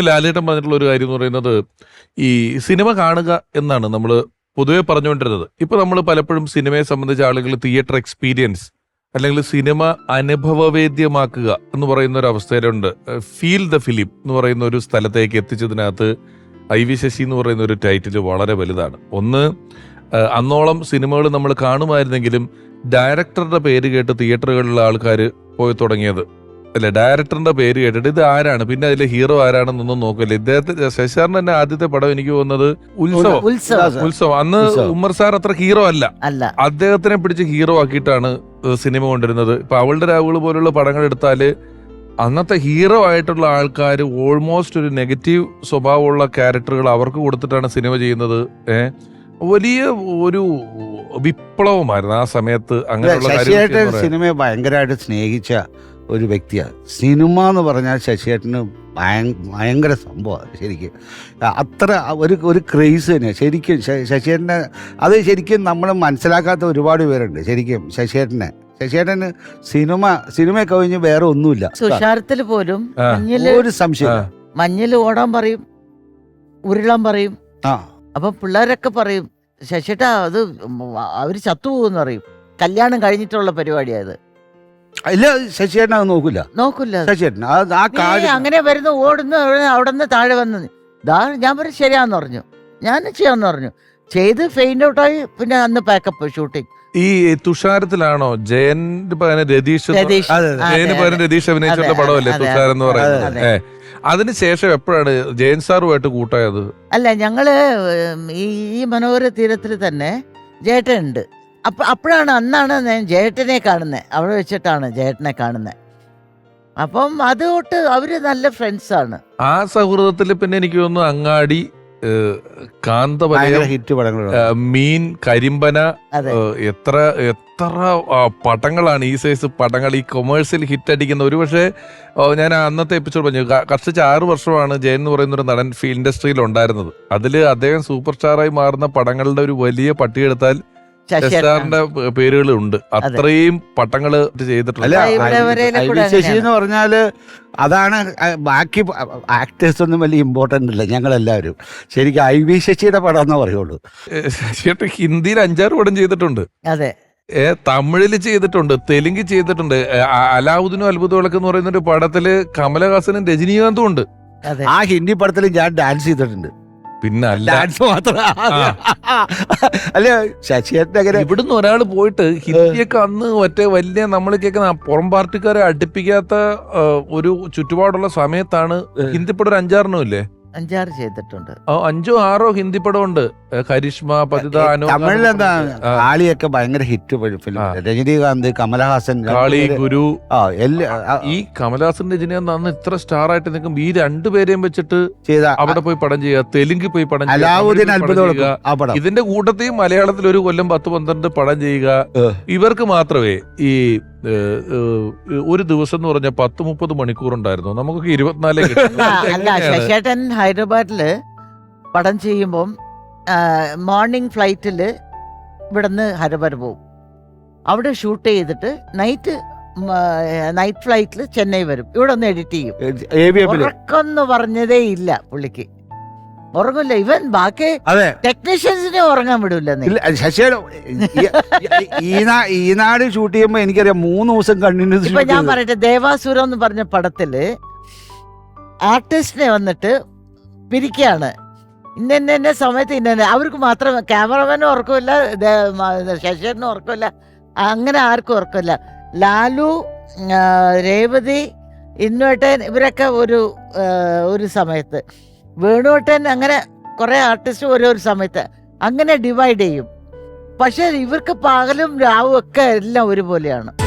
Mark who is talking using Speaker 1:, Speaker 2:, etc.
Speaker 1: ലാലേട്ടൻ പറഞ്ഞിട്ടുള്ള ഒരു കാര്യം എന്ന് പറയുന്നത് ഈ സിനിമ കാണുക എന്നാണ് നമ്മൾ പൊതുവെ പറഞ്ഞുകൊണ്ടിരുന്നത്. ഇപ്പൊ നമ്മൾ പലപ്പോഴും സിനിമയെ സംബന്ധിച്ച ആളുകൾ തിയേറ്റർ എക്സ്പീരിയൻസ് അല്ലെങ്കിൽ സിനിമ അനുഭവവേദ്യമാക്കുക എന്ന് പറയുന്ന ഒരു അവസ്ഥയിലുണ്ട്. ഫീൽ ദ ഫിലിം എന്ന് പറയുന്ന ഒരു സ്ഥലത്തേക്ക് എത്തിച്ചതിനകത്ത് ഐ വി ശശി എന്ന് പറയുന്ന ഒരു ടൈറ്റിൽ വളരെ വലുതാണ്. ഒന്ന് അന്നോളം സിനിമകൾ നമ്മൾ കാണുമായിരുന്നെങ്കിലും ഡയറക്ടറുടെ പേര് കേട്ട് തിയേറ്ററുകളിലെ ആൾക്കാർ പോയി തുടങ്ങിയത് അല്ലെ ഡയറക്ടറിന്റെ പേര് കേട്ടിട്ട് ഇത് ആരാണ്? പിന്നെ അതിലെ ഹീറോ ആരാണെന്നൊന്നും നോക്കില്ല. ഇദ്ദേഹത്തെ ശശാറിന്റെ തന്നെ ആദ്യത്തെ പടം എനിക്ക് തോന്നുന്നത് ഉത്സവം.
Speaker 2: ഉത്സവം.
Speaker 1: അന്ന് ഉമ്മർ സാർ അത്ര ഹീറോ അല്ല.
Speaker 2: അല്ല.
Speaker 1: അദ്ദേഹത്തിനെ പിടിച്ച് ഹീറോ ആക്കിയിട്ടാണ് സിനിമ കൊണ്ടിരുന്നത് ഇപ്പൊ അവളുടെ രാവുകൾ പോലുള്ള പടങ്ങൾ എടുത്താൽ അന്നത്തെ ഹീറോ ആയിട്ടുള്ള ആൾക്കാർ ഓൾമോസ്റ്റ് ഒരു നെഗറ്റീവ് സ്വഭാവമുള്ള ക്യാരക്ടറുകൾ അവർക്ക് കൊടുത്തിട്ടാണ് സിനിമ ചെയ്യുന്നത്. ഏഹ് വലിയ ഒരു വിപ്ലവമായിരുന്നു ആ സമയത്ത് അങ്ങനെയുള്ള
Speaker 3: സിനിമയെ ഭയങ്കരമായിട്ട് സ്നേഹിച്ച ഒരു വ്യക്തിയാണ് സിനിമ എന്ന് പറഞ്ഞാൽ ശശിയേട്ടന് ഭയ- ഭയങ്കര സംഭവമാണ് ശരിക്കും. അത്ര ഒരു ഒരു ക്രേസ് തന്നെയാണ് ശരിക്കും ശശിയേട്ടനെ അത് ശരിക്കും നമ്മൾ മനസ്സിലാക്കാത്ത ഒരുപാട് പേരുണ്ട് ശരിക്കും ശശിയേട്ടനെ. ശശിയേട്ടന് സിനിമ സിനിമ കഴിഞ്ഞ് വേറെ ഒന്നുമില്ല.
Speaker 2: സുഷാരത്തിൽ പോലും മഞ്ഞിൽ
Speaker 3: ഒരു സംശയം
Speaker 1: മഞ്ഞിൽ
Speaker 2: മഞ്ഞിൽ ഓടാൻ പറയും ഉരുളാൻ പറയും.
Speaker 3: ആ.
Speaker 2: അപ്പൊ പിള്ളേരൊക്കെ പറയും ശശിട്ട അത് അവർ ചത്തുപോകുന്ന് പറയും. കല്യാണം കഴിഞ്ഞിട്ടുള്ള പരിപാടിയായത്
Speaker 3: ഇല്ല ശശിയേട്ടൻ അത് നോക്കില്ല
Speaker 2: നോക്കില്ല
Speaker 3: ശശിയേട്ടൻ ആ ആ കാര്യം
Speaker 2: അങ്ങനെ വരുന്നു ഓടുന്നു അവിടെ നിന്ന് താഴെ വന്ന് ദാ ഞാൻ പറഞ്ഞു ശരിയാന്ന് പറഞ്ഞു. ഞാൻ ചെയ്യാന്ന് പറഞ്ഞു. ചെയ്ത് ഫെയിന്റ് ഔട്ടായി പിന്നെ അന്ന് പാക്കപ്പ് ഷൂട്ടിംഗ്
Speaker 1: ഈ തുഷാരത്തിലാണോ? ജയന്റെ പകരം രതീഷ് എന്ന്
Speaker 2: രതീഷ്.
Speaker 3: അതെ,
Speaker 1: ജയന്
Speaker 2: അതെ,
Speaker 1: പകരം. രതീഷ് അഭിനയിച്ചിട്ടുള്ള
Speaker 2: അതെ,
Speaker 1: പടമല്ലേ
Speaker 2: അതെ,
Speaker 1: തുഷാർ എന്ന് പറയുന്നത്?
Speaker 2: അതെ.
Speaker 1: ഏ. അതിനുശേഷം എപ്പോഴാണ് ജയൻ സാറുമായിട്ട് കൂട്ടായത്?
Speaker 2: അല്ല ഞങ്ങൾ ഉം, ഈ ഈ മനോഹര തീരത്തിൽ തന്നെ ജേട്ടൻ ഉണ്ട് അപ്പൊ അപ്പോഴാണ് അന്നാണ് ഞാൻ ജേട്ടനെ കാണുന്നത് അവിടെ വെച്ചിട്ടാണ് ജേട്ടനെ കാണുന്നത് അപ്പം അത് തൊട്ട് അവർ നല്ല ഫ്രണ്ട്സാണ് ആണ്.
Speaker 1: ആ സൗഹൃദത്തിൽ പിന്നെ എനിക്ക് തോന്നുന്നു അങ്ങാടി ഏഹ്, കാന്തവലയം
Speaker 3: ഹിറ്റ് പടങ്ങൾ
Speaker 1: മീൻ കരിമ്പന എത്ര എത്ര പടങ്ങളാണ്. ഈ സൈസ് പടങ്ങൾ. ഈ കൊമേഴ്സ്യൽ ഹിറ്റ് അടിക്കുന്ന ഒരു പക്ഷേ ഞാൻ അന്നത്തെ എപ്പിസോഡ് പറഞ്ഞു. കർഷിച്ച് ആറു വർഷമാണ് ജയൻ എന്ന് പറയുന്ന ഒരു നടൻ ഫിലിം ഇൻഡസ്ട്രിയിൽ ഉണ്ടായിരുന്നത് അതിൽ അദ്ദേഹം സൂപ്പർ സ്റ്റാറായി മാറുന്ന പടങ്ങളുടെ ഒരു വലിയ പട്ടികയെടുത്താൽ എസ്ആറിന്റെ പേരുകളുണ്ട്. അത്രയും
Speaker 3: പട്ടങ്ങൾ
Speaker 2: കൂടെ
Speaker 3: ശശി എന്ന് പറഞ്ഞാൽ അതാണ് ബാക്കി ആക്ടേഴ്സ് ഒന്നും വലിയ ഇമ്പോർട്ടന്റ് അല്ല. ഞങ്ങളെല്ലാവരും. ശരിക്കും ഐ വി ശശിയുടെ പടം എന്നേ പറയുള്ളൂ
Speaker 1: ശശിയേട്ട് ഹിന്ദിയിൽ അഞ്ചാറ് പടം ചെയ്തിട്ടുണ്ട്.
Speaker 2: അതെ.
Speaker 1: ഏ തമിഴിൽ ചെയ്തിട്ടുണ്ട് തെലുങ്ക് ചെയ്തിട്ടുണ്ട്. അലാവുദ്ദീനും അത്ഭുത വിളക്ക് എന്ന് പറയുന്ന ഒരു പടത്തിൽ കമലഹാസനും രജനീകാന്തും ഉണ്ട്.
Speaker 2: അതെ.
Speaker 3: ആ ഹിന്ദി പടത്തിൽ ഞാൻ ഡാൻസ് ചെയ്തിട്ടുണ്ട്.
Speaker 1: പിന്നെ അല്ല
Speaker 3: ഡാൻസ് മാത്രം അല്ല ശശിയേട്ടൻ അങ്ങനെ
Speaker 1: ഇവിടുന്ന് ഒരാൾ പോയിട്ട് ഹിന്ദിയൊക്കെ അന്ന് മറ്റേ വലിയ നമ്മൾ കേൾക്കുന്ന പുറം പാർട്ടിക്കാരെ അടുപ്പിക്കാത്ത ഒരു ചുറ്റുപാടുള്ള സമയത്താണ് ഹിന്ദി അഞ്ചാറിനും ഒരു ഇല്ലേ
Speaker 2: അഞ്ചാറ് ചെയ്തിട്ടുണ്ട്.
Speaker 1: ഓ അഞ്ചോ ആറോ ഹിന്ദി പടം ഉണ്ട് ഏ, കരിഷ്മ.
Speaker 3: കാളിയൊക്കെ ഭയങ്കര ഹിറ്റ് ഫിലിം. രജനീകാന്ത് കമലഹാസൻ
Speaker 1: കാളി ഗുരു. ഈ കമലഹാസൻ രജനീകാന്ത് അന്ന് ഇത്ര സ്റ്റാർ ആയിട്ട് നിൽക്കും ഈ രണ്ടുപേരെയും വെച്ചിട്ട്
Speaker 3: ചെയ്ത
Speaker 1: അവിടെ പോയി പടം ചെയ്യുക തെലുങ്കിൽ പോയി പടം ചെയ്യുക ഇതിന്റെ കൂട്ടത്തിൽ മലയാളത്തിൽ ഒരു കൊല്ലം പത്ത് പന്ത്രണ്ട് പടം ചെയ്യുക. ഇവർക്ക് മാത്രമേ ഈ ഒരു ദിവസം എന്ന് പറഞ്ഞ പത്ത് മുപ്പത് മണിക്കൂർ ഉണ്ടായിരുന്നു നമുക്കൊക്കെ ഇരുപത്തിനാലേ
Speaker 2: അല്ല ശശേട്ടൻ ഹൈദരാബാദിൽ പടം ചെയ്യുമ്പം മോർണിംഗ് ഫ്ലൈറ്റിൽ ഇവിടുന്ന് ഹൈദരാബാദ് പോകും അവിടെ ഷൂട്ട് ചെയ്തിട്ട് നൈറ്റ് നൈറ്റ് ഫ്ലൈറ്റിൽ ചെന്നൈ വരും. ഇവിടെ ഒന്ന് എഡിറ്റ് ചെയ്യും.
Speaker 3: ഉറക്കം
Speaker 2: എന്ന് പറഞ്ഞതേ ഇല്ല പുള്ളിക്ക്. ഉറങ്ങില്ല ഇവൻ ബാക്കി
Speaker 3: അതെ.
Speaker 2: ടെക്നീഷ്യൻസിനെ ഉറങ്ങാൻ വിടൂല
Speaker 3: ഇല്ല ശശിയുടെ ഈ- നാട് ഷൂട്ട് ചെയ്യുമ്പോ എനിക്കറിയാം മൂന്ന് ദിവസം കണ്ടിന്യൂസ്
Speaker 2: ഇപ്പൊ ഞാൻ പറയട്ടെ ദേവാസുരം എന്ന് പറഞ്ഞ പടത്തിൽ ആർട്ടിസ്റ്റിനെ വന്നിട്ട് പിരിക്കുകയാണ് ഇന്ന ഇന്ന ഇന്ന സമയത്ത് ഇന്ന അവർക്ക് മാത്രം ക്യാമറമാനും ഉറക്കമില്ല ശശിനും ഉറക്കമില്ല അങ്ങനെ ആർക്കും ഉറക്കമില്ല. ലാലു രേവതി ഇന്നുവേട്ടൻ ഇവരൊക്കെ ഒരു ഒരു സമയത്ത്. വേണുവേട്ടൻ അങ്ങനെ കുറെ ആർട്ടിസ്റ്റ് ഓരോ സമയത്ത് അങ്ങനെ ഡിവൈഡ് ചെയ്യും. പക്ഷെ ഇവർക്ക് പകലും രാവും ഒക്കെ എല്ലാം ഒരുപോലെയാണ്.